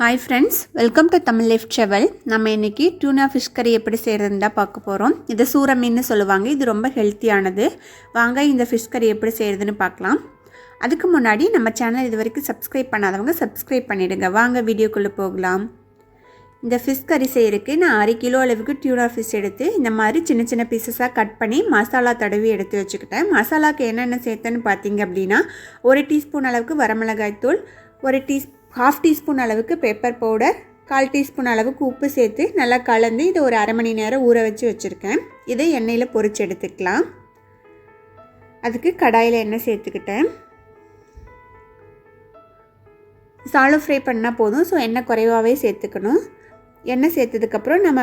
Hi friends welcome to Tamil life Seval நம்ம இன்றைக்கி tuna fish கறி எப்படி செய்கிறதுன்னு தான் பார்க்க போகிறோம் இது சூர மீன் சொல்லுவாங்க. இது ரொம்ப ஹெல்த்தியானது வாங்க இந்த ஃபிஷ் கறி எப்படி செய்கிறதுன்னு பார்க்கலாம். அதுக்கு முன்னாடி நம்ம சேனல் இது வரைக்கும் சப்ஸ்கிரைப் பண்ணாதவங்க சப்ஸ்கிரைப் பண்ணிவிடுங்க வாங்க வீடியோக்குள்ளே போகலாம். இந்த ஃபிஷ் கறி செய்கிறதுக்கு நான் அரை கிலோ அளவுக்கு டியூனா ஃபிஷ் எடுத்து இந்த மாதிரி சின்ன சின்ன பீசஸாக கட் பண்ணி மசாலா தடவி எடுத்து வச்சுக்கிட்டேன். மசாலாவுக்கு என்னென்ன சேர்த்தேன்னு பார்த்தீங்க அப்படின்னா ஒரு டீஸ்பூன் அளவுக்கு வரமிளகாய் தூள் ஒரு டீஸ்பூன் ஹாஃப் டீஸ்பூன் அளவுக்கு பெப்பர் பவுடர் கால் டீஸ்பூன் அளவுக்கு உப்பு சேர்த்து நல்லா கலந்து இதை ஒரு அரை மணி நேரம் ஊற வச்சு வச்சுருக்கேன். இதை எண்ணெயில் பொறிச்சு எடுத்துக்கலாம். அதுக்கு கடாயில் எண்ணெய் சேர்த்துக்கிட்டேன். சாலோ ஃப்ரை பண்ணால் போதும் ஸோ எண்ணெய் குறைவாகவே சேர்த்துக்கணும். எண்ணெய் சேர்த்ததுக்கப்புறம் நம்ம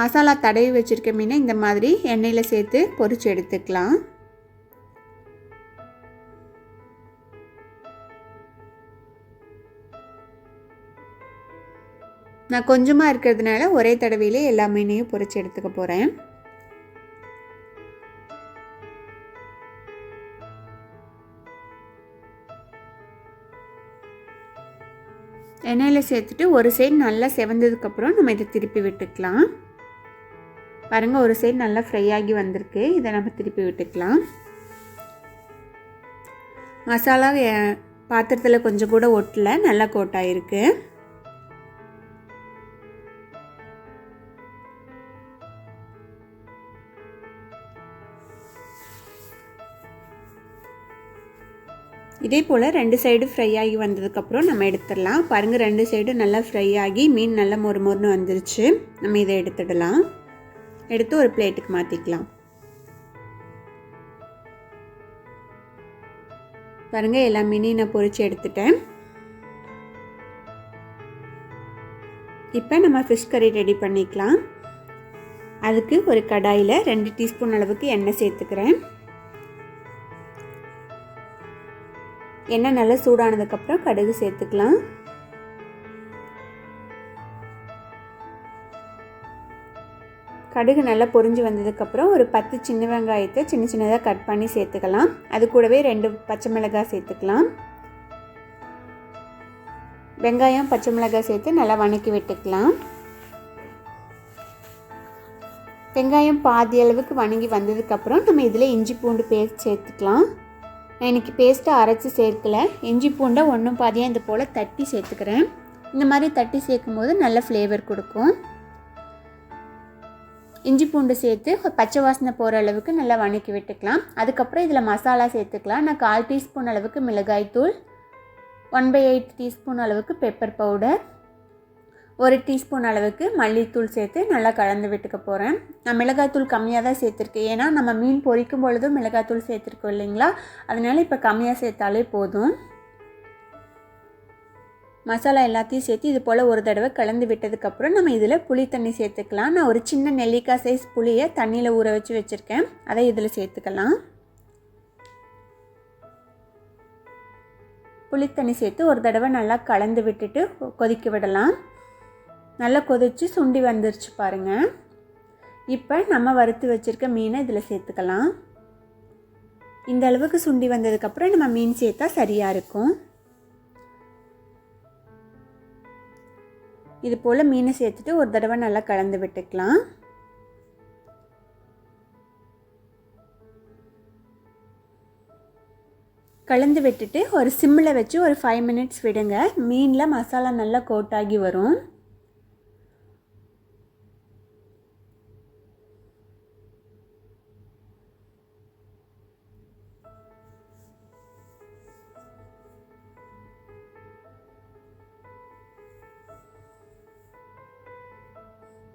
மசாலா தடவி வச்சுருக்க மீனை இந்த மாதிரி எண்ணெயில் சேர்த்து பொரிச்சு எடுத்துக்கலாம். நான் கொஞ்சமாக இருக்கிறதுனால ஒரே தடவையிலே எல்லா மீனையும் பொறிச்சு எடுத்துக்க போகிறேன் எண்ணெயில் சேர்த்துட்டு ஒரு சைடு நல்லா செவந்ததுக்கப்புறம் நம்ம இதை திருப்பி விட்டுக்கலாம். பாருங்கள் ஒரு சைடு நல்லா ஃப்ரை ஆகி வந்திருக்கு. இதை நம்ம திருப்பி விட்டுக்கலாம். மசாலா பாத்திரத்தில் கொஞ்சம் கூட ஒட்டல நல்லா கோட்டாயிருக்கு. இதே போல் ரெண்டு சைடு ஃப்ரை ஆகி வந்ததுக்கப்புறம் நம்ம எடுத்துடலாம். பாருங்கள் ரெண்டு சைடு நல்லா ஃப்ரை ஆகி மீன் நல்லா மொறு மொறுன்னு வந்துருச்சு. நம்ம இதை எடுத்துடலாம். எடுத்து ஒரு பிளேட்டுக்கு மாற்றிக்கலாம் பாருங்கள் எல்லா மீனையும் நான் பொரித்து எடுத்துட்டேன். இப்போ நம்ம ஃபிஷ் கறி ரெடி பண்ணிக்கலாம். அதுக்கு ஒரு கடாயில் ரெண்டு டீஸ்பூன் அளவுக்கு எண்ணெய் சேர்த்துக்கிறேன். எண்ணெய் நல்லா சூடானதுக்கப்புறம் கடுகு சேர்த்துக்கலாம். கடுகு நல்லா பொரிஞ்சு வந்ததுக்கப்புறம் ஒரு பத்து சின்ன வெங்காயத்தை சின்ன சின்னதாக கட் பண்ணி சேர்த்துக்கலாம். அது கூடவே ரெண்டு பச்சை மிளகாய் சேர்த்துக்கலாம். வெங்காயம் பச்சை மிளகாய் சேர்த்து நல்லா வணக்கி விட்டுக்கலாம். வெங்காயம் பாதி அளவுக்கு வணங்கி வந்ததுக்கப்புறம் நம்ம இதில் இஞ்சி பூண்டு பேஸ்ட் சேர்த்துக்கலாம். நான் இன்றைக்கி பேஸ்ட்டை அரைச்சி சேர்க்கல. இஞ்சி பூண்டை ஒன்றும் பாதியாக இந்த போல் தட்டி சேர்த்துக்கிறேன். இந்த மாதிரி தட்டி சேர்க்கும் போது நல்ல ஃப்ளேவர் கொடுக்கும். இஞ்சி பூண்டு சேர்த்து பச்சை வாசனை போகிற அளவுக்கு நல்லா வணக்கி விட்டுக்கலாம். அதுக்கப்புறம் இதில் மசாலா சேர்த்துக்கலாம். நான் கால் டீஸ்பூன் அளவுக்கு மிளகாய் தூள் ஒன் பை எயிட் டீஸ்பூன் அளவுக்கு பெப்பர் பவுடர் ஒரு டீஸ்பூன் அளவுக்கு மல்லித்தூள் சேர்த்து நல்லா கலந்து விட்டுக்க போகிறேன் நான் மிளகாத்தூள் கம்மியாக தான் சேர்த்துருக்கேன். ஏன்னா நம்ம மீன் பொரிக்கும் பொழுதும் மிளகாத்தூள் சேர்த்துருக்கோம் இல்லைங்களா? அதனால் இப்போ கம்மியாக சேர்த்தாலே போதும். மசாலா எல்லாத்தையும் சேர்த்து இது போல் ஒரு தடவை கலந்து விட்டதுக்கப்புறம் நம்ம இதில் புளி தண்ணி சேர்த்துக்கலாம். நான் ஒரு சின்ன நெல்லிக்காய் சைஸ் புளியை தண்ணியில் ஊற வச்சு வச்சுருக்கேன். அதை இதில் சேர்த்துக்கலாம். புளித்தண்ணி சேர்த்து ஒரு தடவை நல்லா கலந்து விட்டுட்டு கொதிக்க விடலாம். நல்லா கொதித்து சுண்டி வந்துருச்சு பாருங்கள் இப்போ நம்ம வறுத்து வச்சுருக்க மீனை இதில் சேர்த்துக்கலாம். இந்த அளவுக்கு சுண்டி வந்ததுக்கப்புறம் நம்ம மீன் சேர்த்தா சரியாக இருக்கும். இது போல் மீனை சேர்த்துட்டு ஒரு தடவை நல்லா கலந்து விட்டுக்கலாம். கலந்து விட்டுட்டு ஒரு சிம்மில் வச்சு ஒரு ஃபைவ் மினிட்ஸ் விடுங்க. மீனில் மசாலா நல்லா கோட்டாகி வரும்.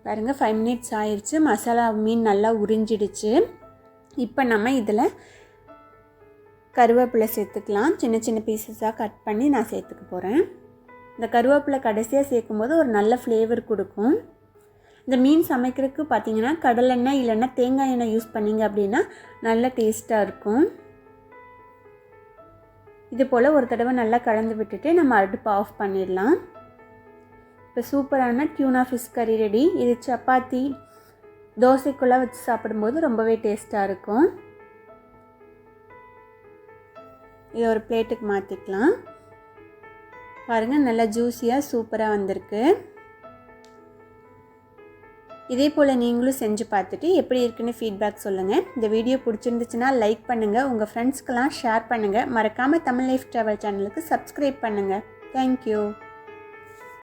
பாருங்கள் ஃபைவ் மினிட்ஸ் ஆயிடுச்சு மசாலா மீன் நல்லா உறிஞ்சிடுச்சு. இப்போ நம்ம இதில் கருவேப்பிலை சேர்த்துக்கலாம். சின்ன சின்ன பீசஸாக கட் பண்ணி நான் சேர்த்துக்க போகிறேன் இந்த கருவேப்பிலை கடைசியாக சேர்க்கும்போது ஒரு நல்ல ஃப்ளேவர் கொடுக்கும். இந்த மீன் சமைக்கிறதுக்கு பார்த்தீங்கன்னா கடலெண்ணெய் இல்லைன்னா தேங்காய் எண்ணெய் யூஸ் பண்ணிங்க அப்படின்னா நல்ல டேஸ்ட்டாக இருக்கும். இது போல் ஒரு தடவை நல்லா கலந்து விட்டுட்டு நம்ம அடுப்பு ஆஃப் பண்ணிடலாம். இப்போ சூப்பரான டியூனா ஃபிஷ் கறி ரெடி இது சப்பாத்தி தோசைக்குள்ளே வச்சு சாப்பிடும்போது ரொம்பவே டேஸ்ட்டாக இருக்கும். இதை ஒரு பிளேட்டுக்கு மாற்றிக்கலாம் பாருங்கள் நல்லா ஜூஸியாக சூப்பராக வந்திருக்கு. இதே போல் நீங்களும் செஞ்சு பார்த்துட்டு எப்படி இருக்குன்னு ஃபீட்பேக் சொல்லுங்கள் இந்த வீடியோ பிடிச்சிருந்துச்சுன்னா லைக் பண்ணுங்கள் உங்கள் ஃப்ரெண்ட்ஸ்க்கெலாம் ஷேர் பண்ணுங்கள் மறக்காமல் தமிழ் லைஃப் ட்ராவல் சேனலுக்கு சப்ஸ்கிரைப் பண்ணுங்கள் தேங்க்யூ